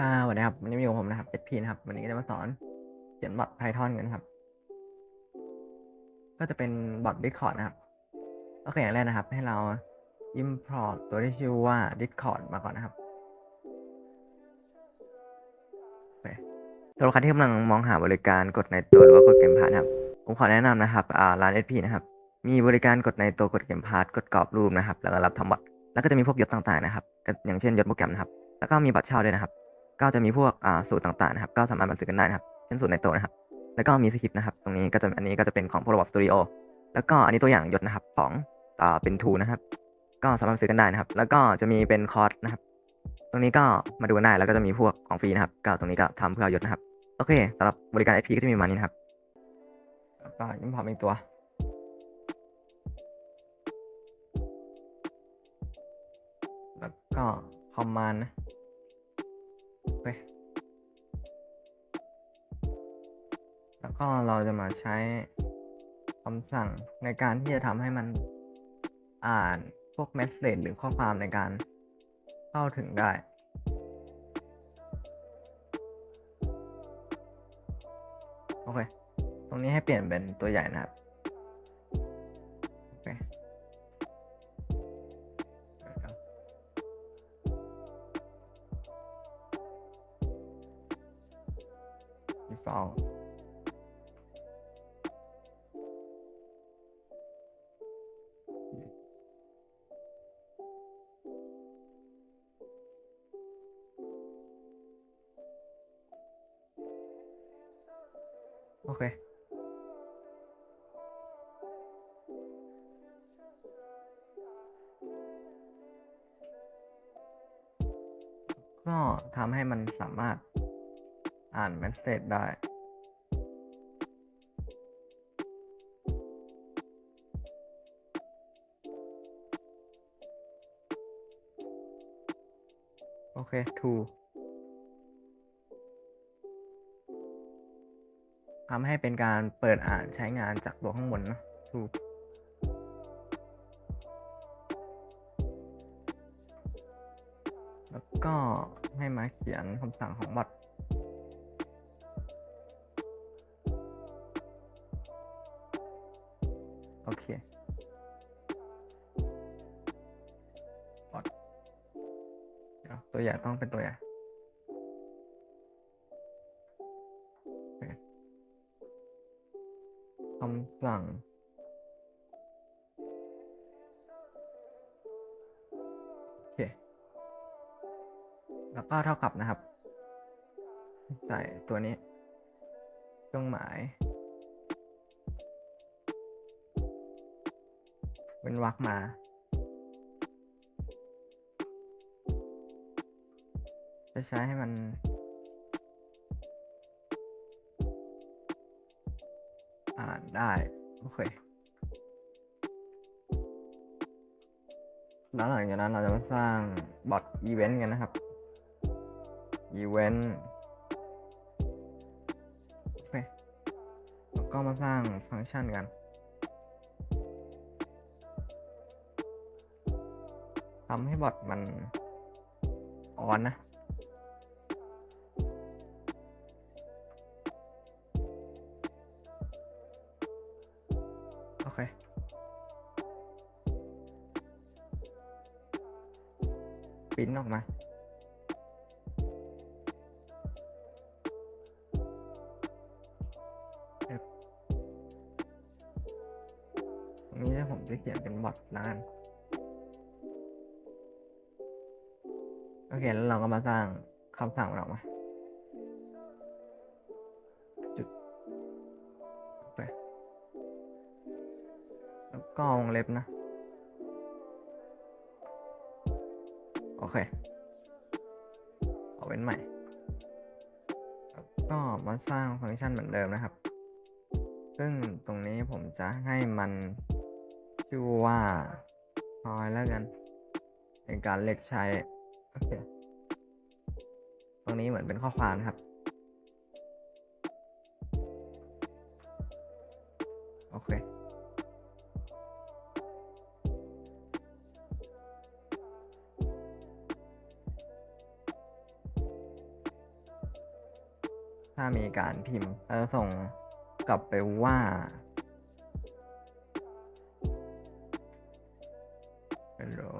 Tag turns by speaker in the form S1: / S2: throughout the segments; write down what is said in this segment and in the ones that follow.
S1: สวัสดีครับวันนี้มีกับผมนะครับ SP นะครับ วันนี้ก็จะมาสอนเขียนบอท Python กันครับ ก็จะเป็นบอท Discord นะครับโอเคอย่างแรกนะครับ ให้เรา import ตัวที่ชื่อว่า Discord มาก่อนนะครับโอเคสำหรับใครที่กำลังมองหาบริการกดในตัวหรือว่ากดเกมพาร์ทครับ ผมขอแนะนำนะครับอ่าร้าน SP นะครับ มีบริการกดในตัวกดเกมพาร์ทกดกรอบรูปนะครับ แล้วก็รับทำบอทแล้วก็จะมีพวกยศต่างๆนะครับ อย่างเช่นยศโปรแกรมนะครับ แล้วก็มีบัตรเช่าด้วยนะครับ ก็จะมีพวกอ่าสูตรต่างๆนะครับก็สามารถมาซื้อกันได้นะครับเช่นสูตรในโตนะครับ แล้วก็มีสคริปต์นะครับ ตรงนี้ก็จะอันนี้ก็จะเป็นของ p r o b o t Studio แล้วก็อันนี้ตัวอย่างยศนะครับของอ่าเป็นทูนะครับ ก็สามารถซื้อกันได้นะครับ แล้วก็จะมีเป็นคอร์สนะครับ ตรงนี้ก็มาดูกันได้แล้วก็จะมีพวกของฟรีนะครับ ก็ตรงนี้ก็ทำเพื่อยศนะครับโอเคสำหรับบริการ IP ก็จะมีประมาณนี้นะครับแล้วก็ยิ้มพอมอีกตัวแล้วก็คอมมานด์นะ โอเคแล้วก็เราจะมาใช้คำสั่งในการที่จะทำให้มันอ่านพวกเมสเซจหรือข้อความในการเข้าถึงได้ โอเค ตรงนี้ให้เปลี่ยนเป็นตัวใหญ่นะครับ โอเค default โอเค ก็ทำให้มันสามารถอ่านเมสเซจได้ อเค to ทำให้เป็นการเปิดอ่านใช้งานจากตัวข้างบนนะ to แล้วก็ให้มาเขียนคำสั่งของบอทโอเค ตัวอย่างต้องเป็นตัวอย่างคคำสั่ง โอเค แล้วก็เท่ากับนะครับ ใส่ตัวนี้ เครื่องหมาย เป็นวรรคมา จะใช้ให้มันอ่านได้ โอเคแล้วหลังจากนั้นเราจะมาสร้างบอทอีเวนต์กันนะครับ อีเวนต์ โอเค แล้วก็มาสร้างฟังก์ชันกันทำให้บอทมันออนนะ เคปิ้นออกมา ตรงนี้ผมจะเขียนเป็นบอทล้วกันโอเค แล้วเราก็มาสร้างคำสั่งออกมา ก็วงเล็บนะ โอเค เอาเว้นใหม่ แล้วก็มาสร้างฟังก์ชันเหมือนเดิมนะครับ ซึ่งตรงนี้ผมจะให้มันชื่อว่าพอยแล้วกัน ในการเรียกใช้ โอเค ตรงนี้เหมือนเป็นข้อความนะครับโอเค ถ้ามีการพิมพ์เราจะส่งกลับไปว่า hello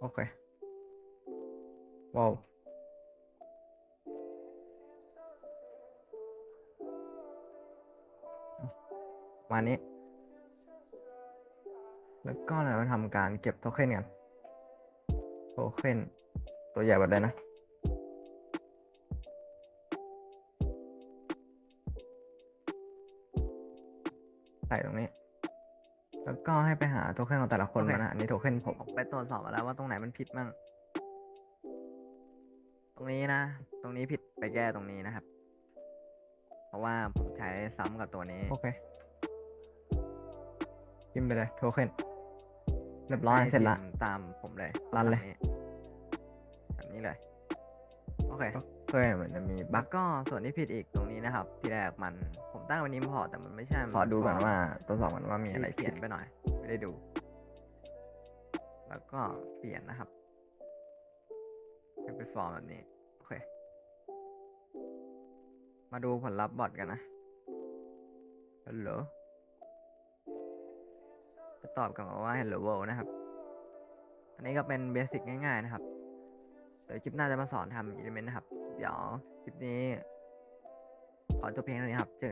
S1: โอเค ว้าวมานี้ แล้วก็เรามาทำการเก็บโทเค็นกัน โทเค็นตัวใหญ่หมดเลยนะใส่ตรงนี้ แล้วก็ให้ไปหาโทเค็นของแต่ละคน
S2: โอเค
S1: มานะอันนี้โทเค็นผมไปตรวจสอบมาแล้วว่าตรงไหนมันผิดมั่ง ตรงนี้นะ ตรงนี้ผิดไปแก้ตรงนี้นะครับ เพราะว่าผมใช้ซ้ำกับตัวนี้ โอเคพิมพ์ไปเลยโทเค็นเรียบร้อย
S2: ให้
S1: เสร็จละ
S2: พิมพ์ตามผมเลย
S1: รันเลย
S2: แบบนี้แบบนี้เลย โอเค
S1: เพื่อเหมือนจะมีบั
S2: แล้๊
S1: ก
S2: วก็ส่วนที่ผิดอีกตรงนี้นะครับ ที่แรกมันผมตั้งวันนี้พอร์ตแต่มันไม่ใช่
S1: ขอดูก่อน
S2: ฟร์ม
S1: ว่าตรวจสอบก่อนว่ามีอะไร
S2: เปลี่
S1: ผิ
S2: ย
S1: ด
S2: นไปหน่อย ไม่ได้ดู แล้วก็เปลี่ยนนะครับให้เป็นฟอร์มแบบนี้ โอเค มาดูผลลัพธ์บอทกันนะฮัลโหล จะตอบกลับมาว่า hello world นะครับ อันนี้ก็เป็นเบสิกง่ายๆนะครับเดี๋ยวคลิปหน้าจะมาสอนทำอิเลเมนต์นะครับ เดี๋ยวคลิปนี้ขอจบเพียงเท่านี้ครับเจอ